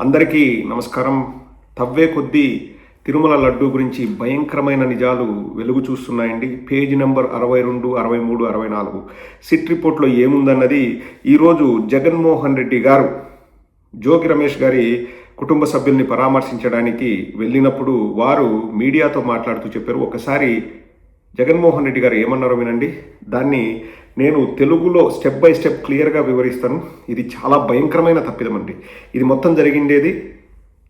అందరికీ నమస్కారం. తవ్వే కొద్దీ తిరుమల లడ్డు గురించి భయంకరమైన నిజాలు వెలుగు చూస్తున్నాయండి. పేజీ నెంబర్ అరవై రెండు అరవై మూడు అరవై నాలుగు. సిట్ రిపోర్ట్లో ఏముందన్నది ఈరోజు జగన్మోహన్ రెడ్డి గారు జోగి రమేష్ గారి కుటుంబ సభ్యుల్ని పరామర్శించడానికి వెళ్ళినప్పుడు వారు మీడియాతో మాట్లాడుతూ చెప్పారు. ఒకసారి జగన్మోహన్ రెడ్డి గారు ఏమన్నారో వినండి. దాన్ని నేను తెలుగులో స్టెప్ బై స్టెప్ క్లియర్గా వివరిస్తాను. ఇది చాలా భయంకరమైన తప్పిదం అండి. ఇది మొత్తం జరిగిండేది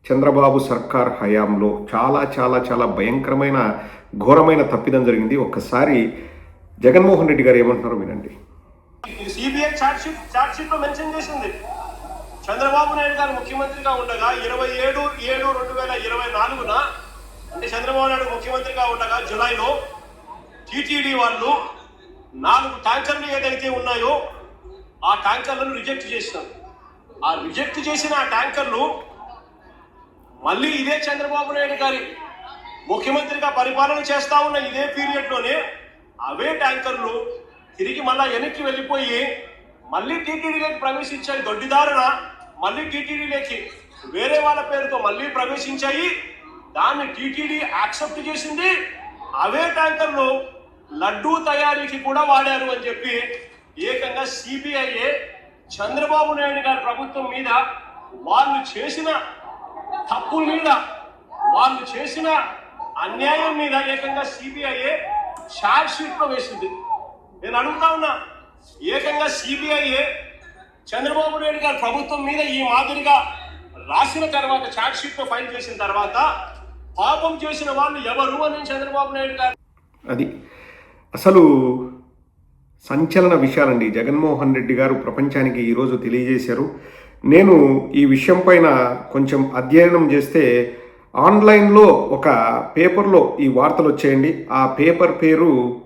చంద్రబాబు సర్కార్ హయాంలో చాలా చాలా చాలా భయంకరమైన ఘోరమైన తప్పిదం జరిగింది. ఒక్కసారి జగన్మోహన్ రెడ్డి గారు ఏమంటున్నారో వినండి. సిబిఐ చార్జ్ షీట్లో మెన్షన్ చేసింది. చంద్రబాబు నాయుడు గారు ముఖ్యమంత్రిగా ఉండగా ఇరవై ఏడు ఏడు రెండు వేల ఇరవై నాలుగున అంటే చంద్రబాబు నాయుడు ముఖ్యమంత్రిగా ఉండగా జులైలో టీటీడీ వాళ్ళు నాలుగు ట్యాంకర్లు ఏదైతే ఉన్నాయో ఆ ట్యాంకర్లను రిజెక్ట్ చేసినారు. ఆ రిజెక్ట్ చేసిన ఆ ట్యాంకర్లు మళ్ళీ ఇదే చంద్రబాబు నాయుడు గారి ముఖ్యమంత్రిగా పరిపాలన చేస్తా ఉన్న ఇదే పీరియడ్లోనే అవే ట్యాంకర్లు తిరిగి మళ్ళా వెనక్కి వెళ్ళిపోయి మళ్ళీ టీటీడీలోకి ప్రవేశించాయి దొడ్డిదారున మళ్ళీ టీటీడీలోకి వేరే వాళ్ళ పేరుతో మళ్ళీ ప్రవేశించాయి. దాన్ని టీటీడీ యాక్సెప్ట్ చేసింది. అవే ట్యాంకర్లు లడ్డూ తయారీకి కూడా వాడారు అని చెప్పి ఏకంగా సిబిఐఏ చంద్రబాబు నాయుడు గారి ప్రభుత్వం మీద వాళ్ళు చేసిన తప్పుల మీద వాళ్ళు చేసిన అన్యాయం మీద ఏకంగా సిబిఐఏ ఛార్జ్ వేసింది. నేను అడుగుతా ఉన్నా ఏకంగా సిబిఐఏ చంద్రబాబు నాయుడు గారి ప్రభుత్వం మీద ఈ మాదిరిగా రాసిన తర్వాత ఛార్జ్ షీట్ ఫైల్ చేసిన తర్వాత పాపం చేసిన వాళ్ళు ఎవరు అని చంద్రబాబు నాయుడు గారు? అది అసలు సంచలన విషయాలండి. జగన్మోహన్ రెడ్డి గారు ప్రపంచానికి ఈరోజు తెలియజేశారు. నేను ఈ విషయం పైన కొంచెం అధ్యయనం చేస్తే ఆన్లైన్లో ఒక పేపర్లో ఈ వార్తలు వచ్చేయండి. ఆ పేపర్ పేరు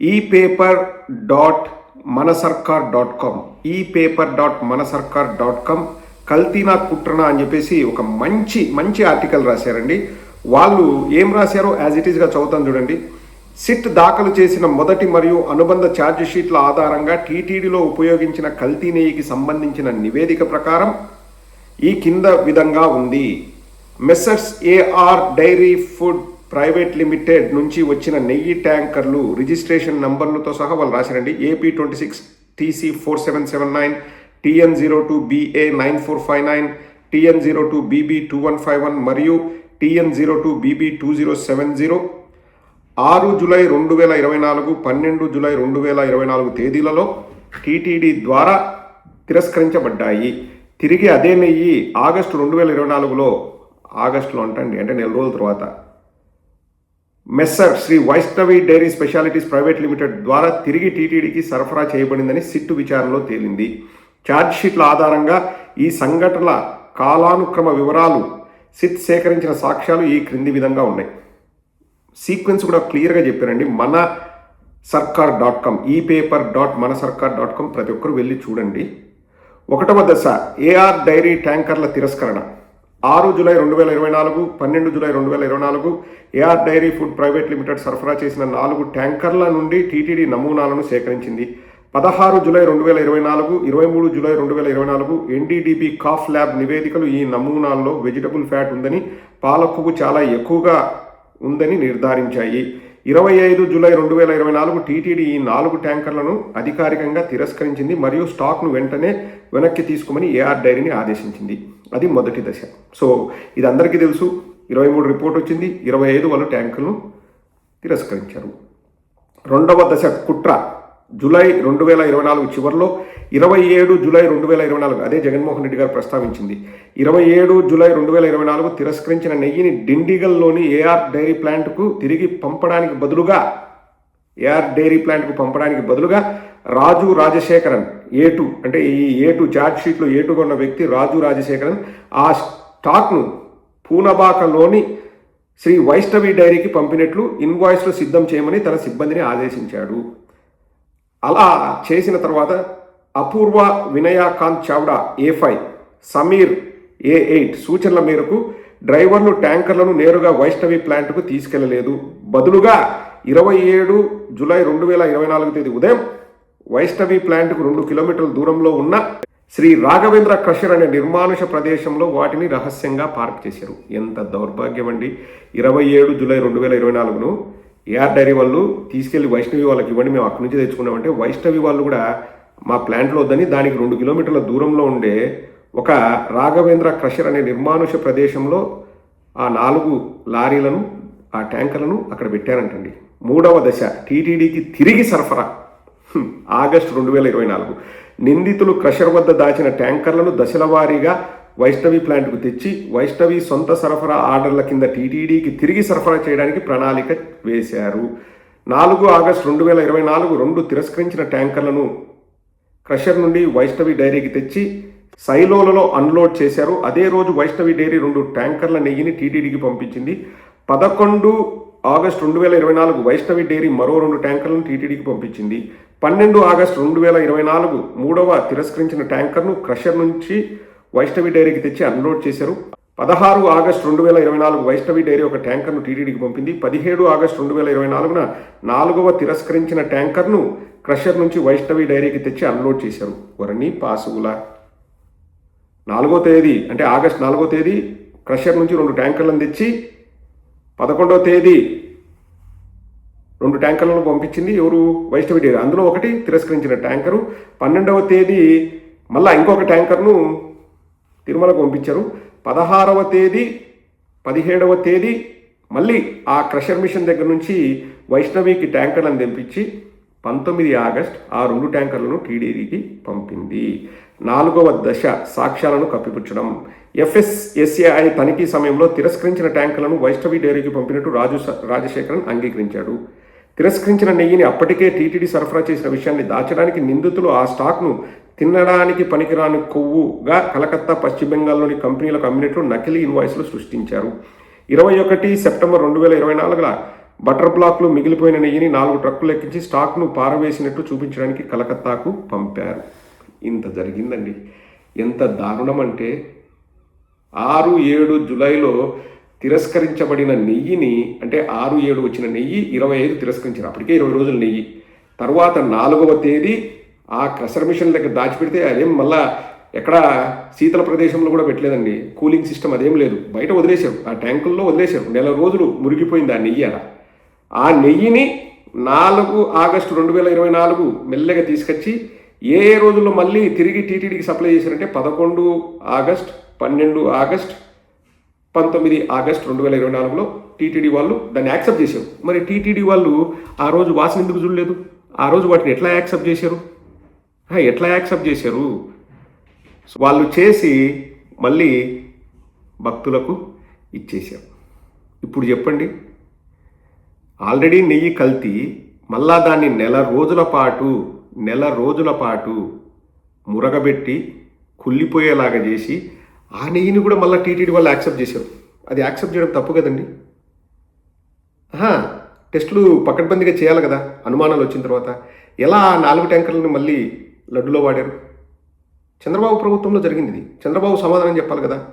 ఈ paper dot Mana Sarkar dot com e paper dot Mana Sarkar dot com కల్తీనా కుట్రనా అని చెప్పేసి ఒక మంచి మంచి ఆర్టికల్ రాశారండి. వాళ్ళు ఏం రాశారో యాజ్ ఇట్ ఈస్గా చదువుతాను చూడండి. సిట్ దాఖలు చేసిన మొదటి మరియు అనుబంధ ఛార్జ్ షీట్ల ఆధారంగా టీటీడీలో ఉపయోగించిన కల్తీ నెయ్యికి సంబంధించిన నివేదిక ప్రకారం ఈ కింద విధంగా ఉంది. Messrs AR dairy food private limited నుంచి వచ్చిన నెయ్యి ట్యాంకర్లు రిజిస్ట్రేషన్ నంబర్లతో సహా వాళ్ళు రాసినండి AP twenty six TC four seven seven nine TN zero two BA nine four five nine TN zero two BB two one five one మరియు TN zero two BB two zero seven zero ఆరు జులై రెండు వేల ఇరవై నాలుగు పన్నెండు July రెండు వేల ఇరవై నాలుగు తేదీలలో టీటీడీ ద్వారా తిరస్కరించబడ్డాయి. తిరిగి అదే నెయ్యి ఆగస్టు రెండు వేల ఇరవై నాలుగులో ఆగస్టులో అంటండి అంటే నెల రోజుల తర్వాత. Messrs Shri Vaishnavi dairy specialities private limited ద్వారా తిరిగి టీటీడీకి సరఫరా చేయబడిందని సిట్టు విచారణలో తేలింది. ఛార్జ్షీట్ల ఆధారంగా ఈ సంఘటనల కాలానుక్రమ వివరాలు సిట్ సేకరించిన సాక్ష్యాలు ఈ క్రింది విధంగా ఉన్నాయి. సీక్వెన్స్ కూడా క్లియర్గా చెప్పారండి. Mana Sarkar dot com e paper dot Mana Sarkar dot com ప్రతి ఒక్కరు వెళ్ళి చూడండి. ఒకటవ దశ ఏఆర్ డైరీ ట్యాంకర్ల తిరస్కరణ. ఆరు జూలై రెండు వేల ఇరవై నాలుగు పన్నెండు జూలై రెండు వేల ఇరవై నాలుగు AR dairy food private limited సరఫరా చేసిన నాలుగు ట్యాంకర్ల నుండి టీటీడీ నమూనాలను సేకరించింది. పదహారు జూలై రెండు వేల ఇరవై నాలుగు ఇరవై మూడు జూలై రెండు వేల ఇరవై నాలుగు ఎన్డీడీబీ కాఫ్ ల్యాబ్ నివేదికలు ఈ నమూనాల్లో వెజిటబుల్ ఫ్యాట్ ఉందని పాల చాలా ఎక్కువగా ఉందని నిర్ధారించాయి. ఇరవై ఐదు జూలై రెండు వేల ఇరవై నాలుగు టీటీడీ ఈ నాలుగు ట్యాంకర్లను అధికారికంగా తిరస్కరించింది మరియు స్టాక్ను వెంటనే వెనక్కి తీసుకోమని ఏఆర్ డైరీని ఆదేశించింది. అది మొదటి దశ. సో ఇది అందరికీ తెలుసు. ఇరవై మూడు రిపోర్ట్ వచ్చింది. ఇరవై ఐదు వాళ్ళు ట్యాంకులను తిరస్కరించారు. రెండవ దశ కుట్ర. జూలై రెండు వేల ఇరవై నాలుగు చివరిలో ఇరవై ఏడు జూలై రెండు వేల ఇరవై నాలుగు అదే జగన్మోహన్ రెడ్డి గారు ప్రస్తావించింది. ఇరవై ఏడు జూలై రెండు వేల ఇరవై నాలుగు తిరస్కరించిన నెయ్యిని డిండిగల్లోని ఏఆర్ డైరీ ప్లాంట్కు తిరిగి పంపడానికి బదులుగా ఏఆర్ డైరీ ప్లాంట్కు పంపడానికి బదులుగా రాజు రాజశేఖరన్ ఏటు అంటే ఈ ఏటు ఛార్జ్ షీట్లో ఏటుగా ఉన్న వ్యక్తి రాజు రాజశేఖరన్ ఆ స్టాక్ను పూనబాకలోని శ్రీ వైష్ణవి డైరీకి పంపినట్లు ఇన్వాయిస్లు సిద్ధం చేయమని తన సిబ్బందిని ఆదేశించాడు. అలా చేసిన తర్వాత Apoorva Vinayakant Chavda A five Sameer A eight సూచనల మేరకు డ్రైవర్లు ట్యాంకర్లను నేరుగా వైష్ణవి ప్లాంట్కు తీసుకెళ్ళలేదు. బదులుగా ఇరవై ఏడు జులై రెండు వేల ఇరవై నాలుగు తేదీ ఉదయం వైష్ణవి ప్లాంట్కు రెండు కిలోమీటర్ల దూరంలో ఉన్న శ్రీ రాఘవేంద్ర క్రషర్ అనే నిర్మానుష ప్రదేశంలో వాటిని రహస్యంగా పార్క్ చేశారు. ఎంత దౌర్భాగ్యం అండి ఇరవై ఏడు జులై రెండు వేల ఇరవై నాలుగును ఏఆర్ డైరీ వాళ్ళు తీసుకెళ్ళి వైష్ణవి వాళ్ళకి ఇవ్వండి మేము అక్కడి నుంచి తెచ్చుకున్నామంటే వైష్ణవి వాళ్ళు కూడా మా ప్లాంట్లో వద్దని దానికి రెండు కిలోమీటర్ల దూరంలో ఉండే ఒక రాఘవేంద్ర క్రషర్ అనే నిర్మానుష ప్రదేశంలో ఆ నాలుగు లారీలను ఆ ట్యాంకర్లను అక్కడ పెట్టారంటండి. మూడవ దశ టీటీడీకి తిరిగి సరఫరా. ఆగస్టు రెండు వేల ఇరవై నాలుగు. నిందితులు క్రషర్ వద్ద దాచిన ట్యాంకర్లను దశల వారీగా వైష్ణవి ప్లాంట్కు తెచ్చి వైష్ణవి సొంత సరఫరా ఆర్డర్ల కింద టీటీడీకి తిరిగి సరఫరా చేయడానికి ప్రణాళిక వేశారు. నాలుగు ఆగస్టు రెండు వేల ఇరవై నాలుగు రెండు తిరస్కరించిన ట్యాంకర్లను క్రషర్ నుండి వైష్ణవి డైరీకి తెచ్చి సైలోలలో అన్లోడ్ చేశారు. అదే రోజు వైష్ణవి డైరీ రెండు ట్యాంకర్ల నెయ్యిని టీటీడీకి పంపించింది. పదకొండు ఆగస్టు రెండు వేల ఇరవై నాలుగు వైష్ణవి డైరీ మరో రెండు ట్యాంకర్లను టీటీడీకి పంపించింది. పన్నెండు ఆగస్టు రెండు వేల ఇరవై నాలుగు మూడవ తిరస్కరించిన ట్యాంకర్ను క్రషర్ నుంచి వైష్ణవి డైరీకి తెచ్చి అన్లోడ్ చేశారు. పదహారు ఆగస్టు రెండు వేల ఇరవై నాలుగు వైష్ణవి డైరీ ఒక ట్యాంకర్ను టీటీడీకి పంపింది. పదిహేడు ఆగస్టు రెండు వేల ఇరవై నాలుగున నాలుగవ తిరస్కరించిన ట్యాంకర్ను క్రషర్ నుంచి వైష్ణవి డైరీకి తెచ్చి అన్లోడ్ చేశారు. వరణి పాసుగుల. నాలుగో తేదీ అంటే ఆగస్ట్ నాలుగో తేదీ క్రషర్ నుంచి రెండు ట్యాంకర్లను తెచ్చి పదకొండవ తేదీ రెండు ట్యాంకర్లను పంపించింది ఎవరు? వైష్ణవి డైరీ. అందులో ఒకటి తిరస్కరించిన ట్యాంకరు. పన్నెండవ తేదీ మళ్ళా ఇంకొక ట్యాంకర్ను తిరుమలకు పంపించారు. పదహారవ తేదీ పదిహేడవ తేదీ మళ్ళీ ఆ క్రషర్ మిషన్ దగ్గర నుంచి వైష్ణవికి ట్యాంకర్లను తెంపించి పంతొమ్మిది ఆగస్ట్ ఆ రెండు ట్యాంకర్లను టీడీడీకి పంపింది. నాలుగవ దశ సాక్ష్యాలను కప్పిపుచ్చడం. ఎఫ్ఎస్ఎస్ఏఐ తనిఖీ సమయంలో తిరస్కరించిన ట్యాంకర్లను వైష్ణవి డైరీకి పంపినట్టు రాజు రాజశేఖరన్ అంగీకరించాడు. తిరస్కరించిన నెయ్యిని అప్పటికే టీటీడీ సరఫరా చేసిన విషయాన్ని దాచడానికి నిందితులు ఆ స్టాక్ను తినడానికి పనికిరాని కొవ్వుగా కలకత్తా పశ్చిమ బెంగాల్లోని కంపెనీలకు అమ్మినట్లు నకిలీ ఇన్వాయిస్లు సృష్టించారు. ఇరవై ఒకటి సెప్టెంబర్ రెండు వేల ఇరవై నాలుగుల బటర్ బ్లాక్లు మిగిలిపోయిన నెయ్యిని నాలుగు ట్రక్కులు ఎక్కించి స్టాక్ను పారవేసినట్టు చూపించడానికి కలకత్తాకు పంపారు. ఇంత జరిగిందండి. ఎంత దారుణం అంటే ఆరు ఏడు జులైలో తిరస్కరించబడిన నెయ్యిని అంటే ఆరు ఏడు వచ్చిన నెయ్యి ఇరవై ఐదు తిరస్కరించారు. అప్పటికే ఇరవై రోజులు నెయ్యి. తర్వాత నాలుగవ తేదీ ఆ క్రషర్ మిషన్ దగ్గర దాచిపెడితే అదేం మళ్ళా ఎక్కడ శీతల ప్రదేశంలో కూడా పెట్టలేదండి. కూలింగ్ సిస్టమ్ అదేం లేదు. బయట వదిలేశారు. ఆ ట్యాంకుల్లో వదిలేశారు. నెల రోజులు మురిగిపోయింది ఆ నెయ్యి అలా. ఆ నెయ్యిని నాలుగు ఆగస్టు రెండు వేల ఇరవై నాలుగు మెల్లగా తీసుకొచ్చి ఏ ఏ రోజుల్లో మళ్ళీ తిరిగి టీటీడీకి సప్లై చేశారంటే పదకొండు ఆగస్ట్ పన్నెండు ఆగస్ట్ పంతొమ్మిది ఆగస్ట్ రెండు వేల ఇరవై నాలుగులో టీటీడీ వాళ్ళు దాన్ని యాక్సెప్ట్ చేశారు. మరి టీటీడీ వాళ్ళు ఆ రోజు వాసన ఎందుకు చూడలేదు? ఆ రోజు వాటిని ఎట్లా యాక్సెప్ట్ చేశారు? ఎట్లా యాక్సెప్ట్ చేశారు? వాళ్ళు చేసి మళ్ళీ భక్తులకు ఇచ్చేశారు. ఇప్పుడు చెప్పండి. ఆల్రెడీ నెయ్యి కల్తీ మళ్ళా దాన్ని నెల రోజుల పాటు నెల రోజుల పాటు మురగబెట్టి కుళ్ళిపోయేలాగా చేసి ఆ నెయ్యిని కూడా మళ్ళీ టీటీడీ వాళ్ళు యాక్సెప్ట్ చేశారు. అది యాక్సెప్ట్ చేయడం తప్పు కదండి. ఆహా, టెస్టులు పకడ్బందీగా చేయాలి కదా అనుమానాలు వచ్చిన తర్వాత. ఎలా ఆ నాలుగు ట్యాంకర్లను మళ్ళీ లడ్డులో వాడారు? చంద్రబాబు ప్రభుత్వంలో జరిగింది ఇది. చంద్రబాబు సమాధానం చెప్పాలి కదా.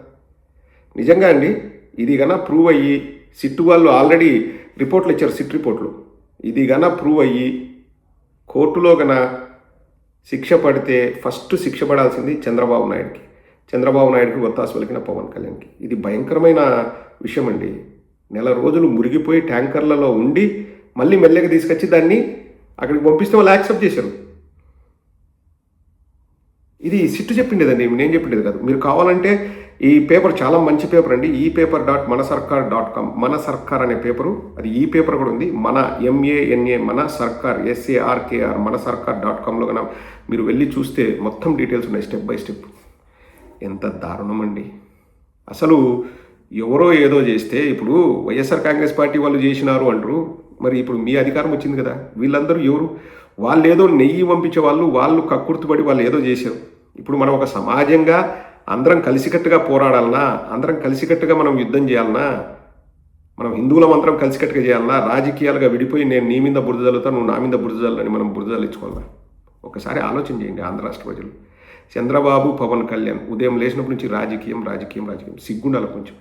నిజంగా అండి ఇది గన ప్రూవ్ అయ్యి సిట్టు వాళ్ళు ఆల్రెడీ రిపోర్ట్లు ఇచ్చారు సిట్ రిపోర్ట్లు. ఇది గన ప్రూవ్ అయ్యి కోర్టులో గన శిక్ష పడితే ఫస్ట్ శిక్ష పడాల్సింది చంద్రబాబు నాయుడికి. చంద్రబాబు నాయుడుకి ఒత్తాసు పలికిన పవన్ కళ్యాణ్కి. ఇది భయంకరమైన విషయం అండి నెల రోజులు మురిగిపోయి ట్యాంకర్లలో ఉండి మళ్ళీ మెల్లగా తీసుకొచ్చి దాన్ని అక్కడికి పంపిస్తే వాళ్ళు యాక్సెప్ట్ చేశారు. ఇది సిట్టు చెప్పిండేదండి నేను చెప్పిండేది కాదు. మీరు కావాలంటే ఈ పేపర్ చాలా మంచి పేపర్ అండి. ఈ paper dot Mana Sarkar dot com మన సర్కార్ అనే పేపరు అది ఈ పేపర్ కూడా ఉంది. మన ఎంఏఎన్ఏ మన సర్కార్ ఎస్ఏఆర్కేఆర్ మన సర్కార్ డాట్ కామ్లో కన్నా మీరు వెళ్ళి చూస్తే మొత్తం డీటెయిల్స్ ఉన్నాయి స్టెప్ బై స్టెప్. ఎంత దారుణం అండి అసలు ఎవరో ఏదో చేస్తే ఇప్పుడు వైఎస్ఆర్ కాంగ్రెస్ పార్టీ వాళ్ళు చేసినారు అంటారు. మరి ఇప్పుడు మీ అధికారం వచ్చింది కదా. వీళ్ళందరూ ఎవరు? వాళ్ళు ఏదో నెయ్యి పంపించే వాళ్ళు వాళ్ళు కక్కుర్తుపడి వాళ్ళు ఏదో చేశారు. ఇప్పుడు మనం ఒక సమాజంగా అందరం కలిసికట్టుగా పోరాడాలన్నా అందరం కలిసికట్టుగా మనం యుద్ధం చేయాలన్నా మనం హిందువులం అందరం కలిసికట్టుగా చేయాలన్నా రాజకీయాలుగా విడిపోయి నేను నీ మీద బురద చల్లుతా నువ్వు నా మీద బురద చల్లని మనం బురద చల్లించుకోవాలా ఒకసారి ఆలోచన చేయండి ఆంధ్ర రాష్ట్ర ప్రజలు. చంద్రబాబు పవన్ కళ్యాణ్ ఉదయం లేచినప్పటి నుంచి రాజకీయం రాజకీయం రాజకీయం. సిగ్గుండాల కొంచెం.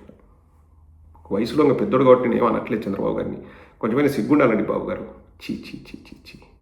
వయసులో ఇంకా పెద్దోడు కాబట్టి నేను ఏమనట్లేదు చంద్రబాబు గారిని. కొంచెమైనా సిగ్గుండాలండి బాబు గారు. చీ చీ చీ చీ చీ